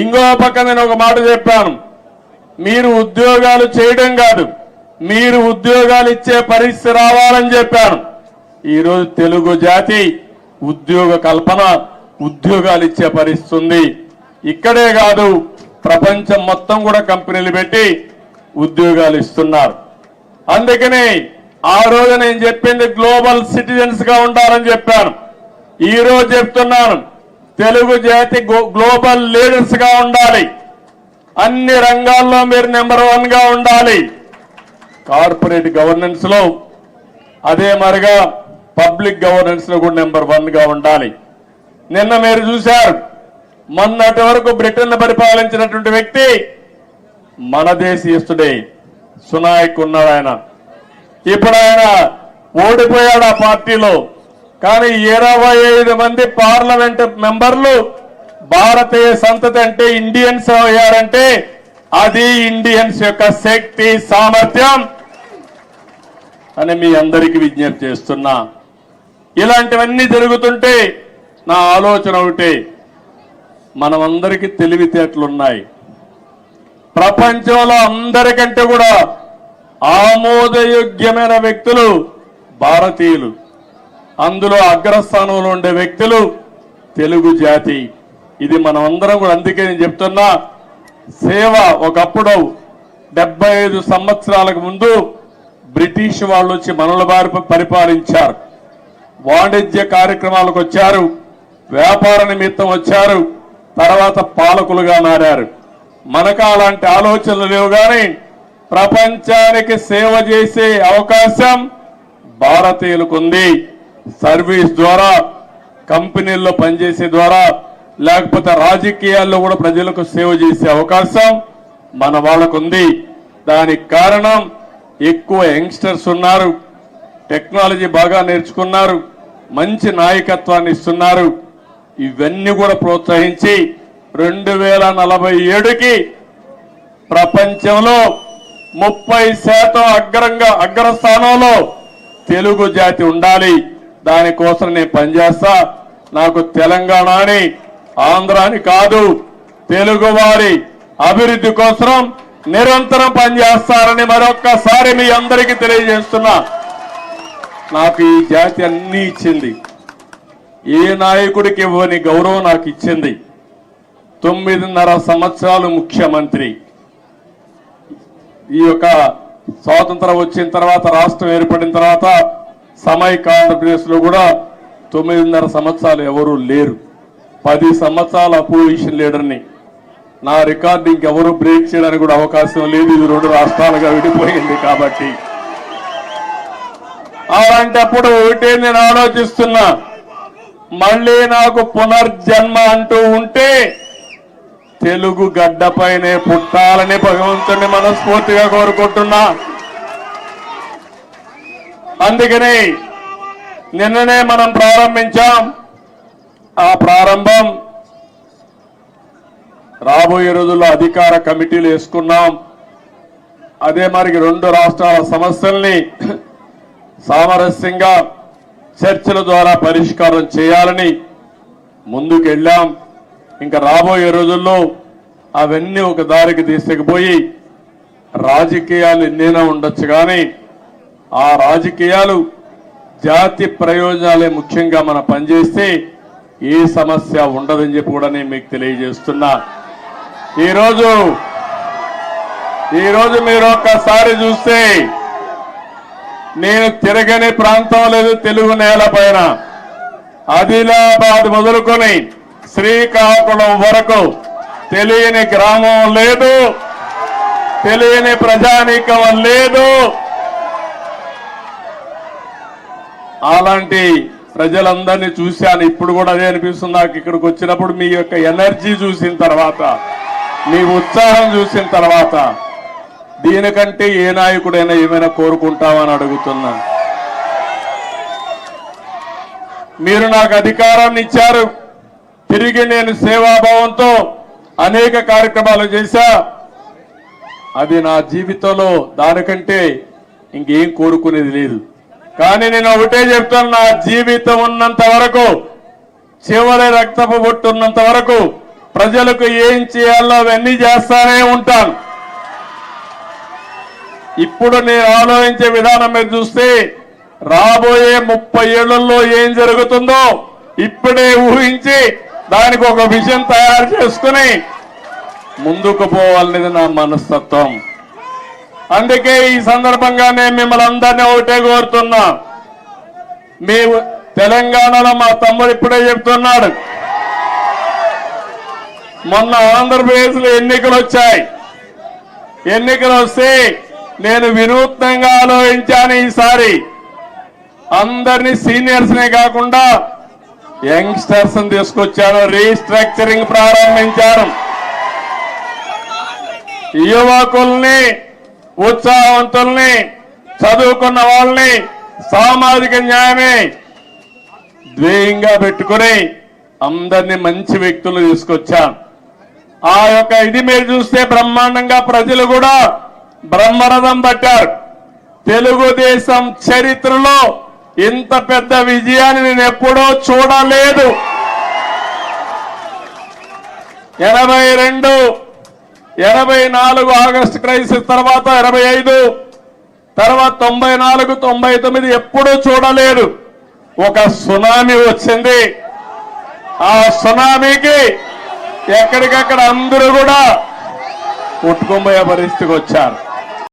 ఇంకో పక్క నేను ఒక మాట చెప్పాను. మీరు ఉద్యోగాలు చేయడం కాదు మీరు ఉద్యోగాలు ఇచ్చే పరిస్థితి రావాలని చెప్పాను. ఈరోజు తెలుగు జాతి ఉద్యోగ కల్పన ఉద్యోగాలు ఇచ్చే పరిస్థితి ఉంది. ఇక్కడే కాదు ప్రపంచం మొత్తం కూడా కంపెనీలు పెట్టి ఉద్యోగాలు ఇస్తున్నారు. అందుకనే ఆ రోజు నేను చెప్పింది గ్లోబల్ సిటిజన్స్గా ఉండాలని చెప్పాను. ఈ రోజు చెప్తున్నాను తెలుగు జాతి గ్లోబల్ లీడర్స్గా ఉండాలి. అన్ని రంగాల్లో మీరు నెంబర్ వన్గా ఉండాలి. కార్పొరేట్ గవర్నెన్స్లో అదే మరిగా పబ్లిక్ గవర్నెన్స్లో కూడా నెంబర్ వన్గా ఉండాలి. నిన్న మీరు చూశారు మొన్నటి వరకు బ్రిటన్ పరిపాలించినటువంటి వ్యక్తి మన దేశీయస్తుడే సునాయక్ ఉన్నాడు ఆయన. ఇప్పుడు ఆయన ఓడిపోయాడు ఆ పార్టీలో. కానీ ఇరవై ఐదు మంది పార్లమెంట్ మెంబర్లు భారతీయ సంతతి అంటే ఇండియన్స్ అయ్యారంటే అది ఇండియన్స్ యొక్క శక్తి సామర్థ్యం అని మీ అందరికీ విజ్ఞప్తి చేస్తున్నా. ఇలాంటివన్నీ జరుగుతుంటే నా ఆలోచన ఒకటి మనమందరికీ తెలివితేటలున్నాయి. ప్రపంచంలో అందరికంటే కూడా ఆమోదయోగ్యమైన వ్యక్తులు భారతీయులు. అందులో అగ్రస్థానంలో ఉండే వ్యక్తులు తెలుగు జాతి. ఇది మనం అందరం కూడా అందుకే నేను చెప్తున్నా సేవ ఒకప్పుడు డెబ్బై ఐదు సంవత్సరాలకు ముందు బ్రిటిష్ వాళ్ళు వచ్చి మనల బారి పరిపాలించారు. వాణిజ్య కార్యక్రమాలకు వచ్చారు వ్యాపార నిమిత్తం వచ్చారు తర్వాత పాలకులుగా మారారు. మనకు అలాంటి ఆలోచనలు లేవు కానీ ప్రపంచానికి సేవ చేసే అవకాశం భారతీయులకు ఉంది. సర్వీస్ ద్వారా కంపెనీల్లో పనిచేసే ద్వారా లేకపోతే రాజకీయాల్లో కూడా ప్రజలకు సేవ చేసే అవకాశం మన వాళ్ళకు ఉంది దానికి కారణం ఎక్కువ యంగ్స్టర్స్ ఉన్నారు టెక్నాలజీ బాగా నేర్చుకున్నారు మంచి నాయకత్వాన్ని ఇస్తున్నారు. ఇవన్నీ కూడా ప్రోత్సహించి రెండు వేల నలభై ఏడుకి ప్రపంచంలో ముప్పై శాతం అగ్రంగా అగ్రస్థానంలో తెలుగు జాతి ఉండాలి. దానికోసం నేను పనిచేస్తా. నాకు తెలంగాణ అని ఆంధ్ర అని కాదు తెలుగు వారి అభివృద్ధి కోసం నిరంతరం పనిచేస్తారని మరొక్కసారి మీ అందరికీ తెలియజేస్తున్నా. నాకు ఈ జాతి అన్ని ఇచ్చింది. ఏ నాయకుడికి ఇవ్వని గౌరవం నాకు ఇచ్చింది. తొమ్మిదిన్నర సంవత్సరాలు ముఖ్యమంత్రి. ఈ యొక్క స్వాతంత్రం వచ్చిన తర్వాత రాష్ట్రం ఏర్పడిన తర్వాత సమైక్య ఆంధ్రప్రదేశ్లో కూడా తొమ్మిదిన్నర సంవత్సరాలు ఎవరు లేరు. పది సంవత్సరాల అపోజిషన్ లీడర్ని నా రికార్డు ఇంకెవరు బ్రేక్ చేయడానికి కూడా అవకాశం లేదు. ఇది రెండు రాష్ట్రాలుగా విడిపోయింది కాబట్టి. అలాంటప్పుడు ఒకటే నేను ఆలోచిస్తున్నా. మళ్ళీ నాకు పునర్జన్మ అంటూ ఉంటే తెలుగు గడ్డపైనే పుట్టాలని భగవంతుని మనస్ఫూర్తిగా కోరుకుంటున్నా. అందుకని నిన్ననే మనం ప్రారంభించాం. ఆ ప్రారంభం రాబోయే రోజుల్లో అధికార కమిటీలు వేసుకున్నాం. అదే మరి రెండు రాష్ట్రాల సమస్యల్ని సామరస్యంగా చర్చల ద్వారా పరిష్కారం చేయాలని ముందుకెళ్ళాం. ఇంకా రాబోయే రోజుల్లో అవన్నీ ఒక దారికి తీసుకుపోయి రాజకీయాలు ఎన్నైనా ఉండొచ్చు కానీ ఆ రాజకీయాలు జాతి ప్రయోజనాలే ముఖ్యంగా మనం పనిచేస్తే ఏ సమస్య ఉండదని చెప్పి కూడా నేను మీకు తెలియజేస్తున్నా. ఈరోజు ఈరోజు మీరు ఒక్కసారి చూస్తే నేను తిరగని ప్రాంతం లేదు తెలుగు నేల పైన. ఆదిలాబాద్ మొదలుకొని శ్రీకాకుళం వరకు తెలియని గ్రామం లేదు తెలియని ప్రజానీకం లేదు. అలాంటి ప్రజలందరినీ చూశాను. ఇప్పుడు కూడా అదే అనిపిస్తుంది నాకు ఇక్కడికి వచ్చినప్పుడు మీ యొక్క ఎనర్జీ చూసిన తర్వాత మీ ఉత్సాహం చూసిన తర్వాత దీనికంటే ఏ నాయకుడైనా ఏమైనా కోరుకుంటామని అడుగుతున్నా. మీరు నాకు అధికారాన్ని ఇచ్చారు. తిరిగి నేను సేవాభావంతో అనేక కార్యక్రమాలు చేశా. అది నా జీవితంలో దానికంటే ఇంకేం కోరుకునేది లేదు. కానీ నేను ఒకటే చెప్తాను నా జీవితం ఉన్నంత వరకు చివరి రక్తపు బొట్టు ఉన్నంత వరకు ప్రజలకు ఏం చేయాలో అవన్నీ చేస్తానే ఉంటాను. ఇప్పుడు నేను ఆలోచించే విధానం మీరు చూస్తే రాబోయే ముప్పై ఏళ్ళలో ఏం జరుగుతుందో ఇప్పుడే ఊహించి దానికి ఒక విజన్ తయారు చేసుకుని ముందుకు పోవాలనేది నా మనస్తత్వం. అందుకే ఈ సందర్భంగా నేను మిమ్మల్ని అందరినీ ఒకటే కోరుతున్నా. మీ తెలంగాణలో మా తమ్ముడు ఇప్పుడే చెప్తున్నాడు. మొన్న ఆంధ్రప్రదేశ్లో ఎన్నికలు వచ్చాయి. ఎన్నికలు వస్తే నేను వినూత్నంగా ఆలోచించాను ఈసారి. అందరినీ సీనియర్స్ నే కాకుండా యంగ్స్టర్స్ తీసుకొచ్చాను. రీస్ట్రక్చరింగ్ ప్రారంభించారు యువకుల్ని ఉత్సాహవంతుల్ని చదువుకున్న వాళ్ళని సామాజిక న్యాయమే ధ్యేయంగా పెట్టుకుని అందరినీ మంచి వ్యక్తులు తీసుకొచ్చాం. ఆ యొక్క ఇది మీరు చూస్తే బ్రహ్మాండంగా ప్రజలు కూడా బ్రహ్మరథం పట్టారు. తెలుగుదేశం చరిత్రలో ఇంత పెద్ద విజయాన్ని నేను ఎప్పుడో చూడలేదు. ఎనభై రెండు ఎనభై నాలుగు ఆగస్టు క్రైసిస్ తర్వాత ఎనభై ఐదు తర్వాత తొంభై నాలుగు తొంభై తొమ్మిది ఎప్పుడూ చూడలేదు. ఒక సునామీ వచ్చింది. ఆ సునామీకి ఎక్కడికక్కడ అందరూ కూడా కొట్టుకుపోయే పరిస్థితికి వచ్చారు.